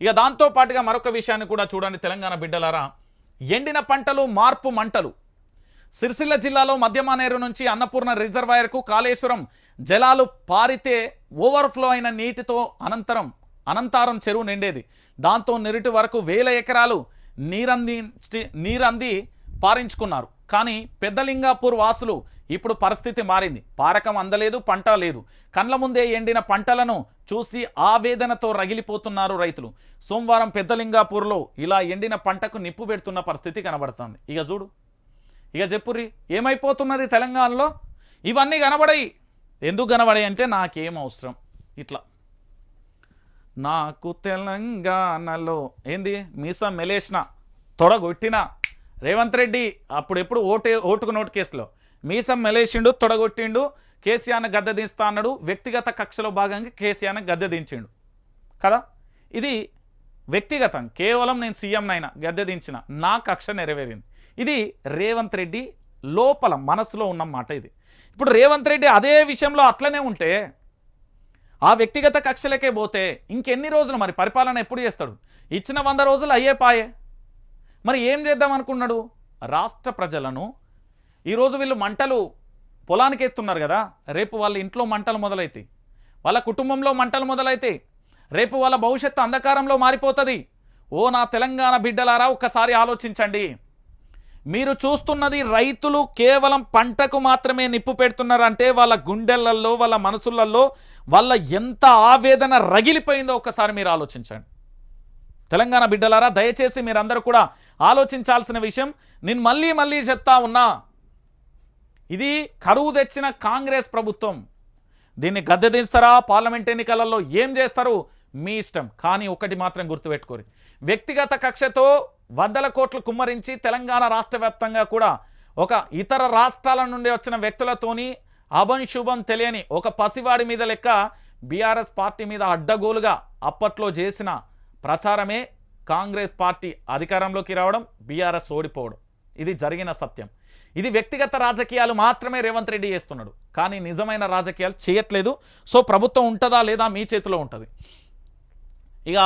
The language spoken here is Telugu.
ఇక దాంతో పాటుగా మరొక విషయాన్ని కూడా చూడండి తెలంగాణ బిడ్డలారా. ఎండిన పంటలు మార్పు మంటలు. సిరిసిల్ల జిల్లాలో మధ్యమానేరు నుంచి అన్నపూర్ణ రిజర్వాయర్కు కాళేశ్వరం జలాలు పారితే ఓవర్ఫ్లో అయిన నీటితో అనంతరం అనంతారం చెరువు నిండేది. దాంతో నిరుటి వరకు వేల ఎకరాలు నీరంది నీరంది పారించుకున్నారు. కానీ పెద్దలింగాపూర్ వాసులు ఇప్పుడు పరిస్థితి మారింది. పారకం అందలేదు పంట లేదు. కండ్ల ముందే ఎండిన పంటలను చూసి ఆవేదనతో రగిలిపోతున్నారు రైతులు. సోమవారం పెద్దలింగాపూర్లో ఇలా ఎండిన పంటకు నిప్పు పెడుతున్న పరిస్థితి కనబడుతుంది. ఇక చూడు. ఇక చెప్పుర్రి ఏమైపోతున్నది తెలంగాణలో? ఇవన్నీ కనబడాయి ఎందుకు కనబడాయి అంటే నాకేం అవసరం. ఇట్లా. నాకు తెలంగాణలో ఏంది? మీస మెలేసిన తొడగొట్టిన రేవంత్ రెడ్డి అప్పుడు ఎప్పుడు ఓటే ఓటుకు నోటు కేసులో. మీసం మెలేసిండు తొడగొట్టిండు కేసీఆర్ను గద్దె దిస్తా అన్నాడు వ్యక్తిగత కక్షలో భాగంగా కేసీఆర్ను గద్దె దించిండు. కదా? ఇది వ్యక్తిగతం. కేవలం నేను సీఎంనైనా గద్దె దించిన నా కక్ష నెరవేరింది. ఇది రేవంత్ రెడ్డి లోపల మనసులో ఉన్న మాట ఇది. ఇప్పుడు రేవంత్ రెడ్డి అదే విషయంలో అట్లనే ఉంటే ఆ వ్యక్తిగత కక్షలకే పోతే ఇంకెన్ని రోజులు మరి పరిపాలన ఎప్పుడు చేస్తాడు? ఇచ్చిన వంద రోజులు అయ్యే పాయే. మరి ఏం చేద్దాం అనుకున్నాడు? రాష్ట్ర ప్రజలను ఈరోజు వీళ్ళు మంటలు పొలానికి ఎత్తున్నారు కదా రేపు వాళ్ళ ఇంట్లో మంటలు మొదలైతే వాళ్ళ కుటుంబంలో మంటలు మొదలైతాయి. రేపు వాళ్ళ భవిష్యత్తు అంధకారంలో మారిపోతుంది. ఓ నా తెలంగాణ బిడ్డలారా ఒక్కసారి ఆలోచించండి. మీరు చూస్తున్నది రైతులు కేవలం పంటకు మాత్రమే నిప్పు పెడుతున్నారంటే వాళ్ళ గుండెలల్లో వాళ్ళ మనసులలో వాళ్ళ ఎంత ఆవేదన రగిలిపోయిందో ఒక్కసారి మీరు ఆలోచించండి. తెలంగాణ బిడ్డలారా దయచేసి మీరందరూ కూడా ఆలోచించాల్సిన విషయం నేను మళ్ళీ మళ్ళీ చెప్తా ఉన్నా. ఇది కరువు తెచ్చిన కాంగ్రెస్ ప్రభుత్వం. దీన్ని గద్దె పార్లమెంట్ ఎన్నికలలో ఏం చేస్తారు? మీ ఇష్టం. కానీ ఒకటి మాత్రం గుర్తుపెట్టుకోరు. వ్యక్తిగత కక్షతో వందల కోట్లు కుమ్మరించి తెలంగాణ రాష్ట్ర కూడా ఒక ఇతర రాష్ట్రాల నుండి వచ్చిన వ్యక్తులతోని అభం శుభం తెలియని ఒక పసివాడి మీద లెక్క బీఆర్ఎస్ పార్టీ మీద అడ్డగోలుగా అప్పట్లో చేసిన ప్రచారమే కాంగ్రెస్ పార్టీ అధికారంలోకి రావడం బీఆర్ఎస్ ఓడిపోవడం. ఇది జరిగిన సత్యం. ఇది వ్యక్తిగత రాజకీయాలు మాత్రమే రేవంత్ రెడ్డి చేస్తున్నాడు. కానీ నిజమైన రాజకీయాలు చేయట్లేదు. సో ప్రభుత్వం ఉంటుందా లేదా మీ చేతిలో ఉంటుంది. ఇక